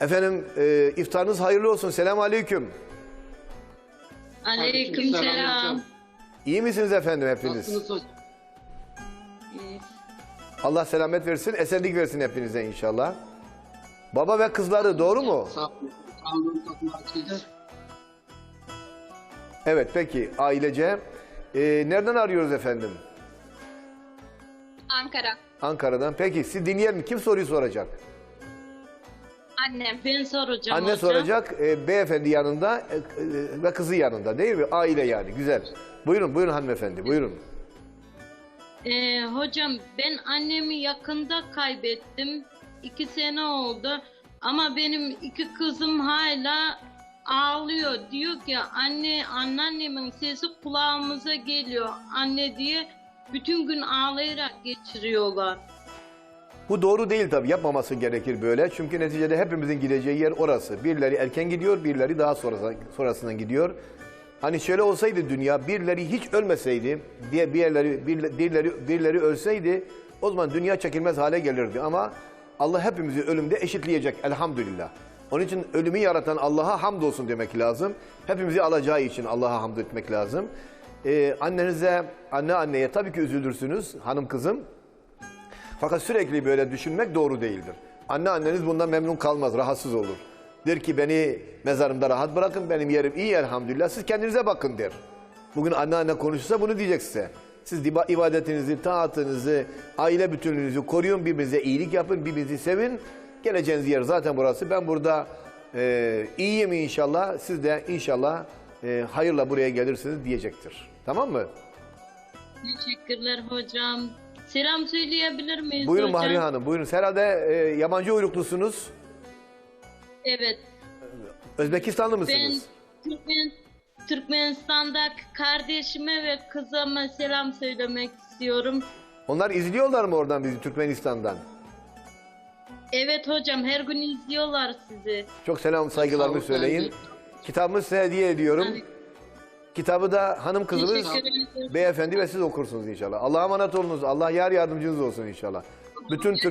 Efendim e, iftarınız hayırlı olsun. Selamun aleyküm. Aleykümselam. İyi misiniz efendim hepiniz? Nasılsınız hocam? İyi. Allah selamet versin, esenlik versin hepinize inşallah. Baba ve kızları doğru mu? Sağ olun. Sağ olun. Tatlı Evet peki ailece. E, nereden arıyoruz efendim? Ankara. Ankara'dan. Peki siz dinleyelim. Kim soruyu soracak? Annem. Ben soracağım Anne hocam. soracak, e, beyefendi yanında e, e, ve kızı yanında değil mi? Aile yani güzel. Buyurun buyurun hanımefendi buyurun. Ee, hocam ben annemi yakında kaybettim. İki sene oldu. Ama benim iki kızım hala ağlıyor. Diyor ki anne anneannemin sesi kulağımıza geliyor. Anne diye bütün gün ağlayarak geçiriyorlar. Bu doğru değil tabii. Yapmaması gerekir böyle. Çünkü neticede hepimizin gideceği yer orası. Birileri erken gidiyor, birileri daha sonrası, sonrasından gidiyor. Hani şöyle olsaydı dünya, birileri hiç ölmeseydi, diye birileri, bir- birileri, birileri ölseydi, o zaman dünya çekilmez hale gelirdi. Ama Allah hepimizi ölümde eşitleyecek elhamdülillah. Onun için ölümü yaratan Allah'a hamdolsun demek lazım. Hepimizi alacağı için Allah'a hamd etmek lazım. Ee, annenize, anne anneye tabii ki üzülürsünüz hanım kızım. Fakat sürekli böyle düşünmek doğru değildir. Anne anneniz bundan memnun kalmaz, rahatsız olur. Der ki beni mezarımda rahat bırakın, benim yerim iyi elhamdülillah, siz kendinize bakın der. Bugün anne anne konuşursa bunu diyecek size. Siz iba- ibadetinizi, taatınızı, aile bütünlüğünüzü koruyun, birbirinize iyilik yapın, birbirinizi sevin. Geleceğiniz yer zaten burası. Ben burada e, iyiyim inşallah, siz de inşallah e, hayırla buraya gelirsiniz diyecektir. Tamam mı? Teşekkürler hocam. Selam söyleyebilir miyiz Buyurun hocam? Bahriye Hanım, buyurun. Herhalde e, yabancı uyruklusunuz. Evet. Özbekistanlı Ben mısınız? Türkmen, Türkmenistan'da kardeşime ve kızıma selam söylemek istiyorum. Onlar izliyorlar mı oradan bizi Türkmenistan'dan? Evet hocam her gün izliyorlar sizi. Çok selam saygılarımı söyleyin. ben. Kitabımı size hediye ediyorum. Evet. Kitabı da hanım ederim. beyefendi ve siz okursunuz inşallah. Allah'a emanet olunuz. Allah yar yardımcınız olsun inşallah. Bütün Türkmen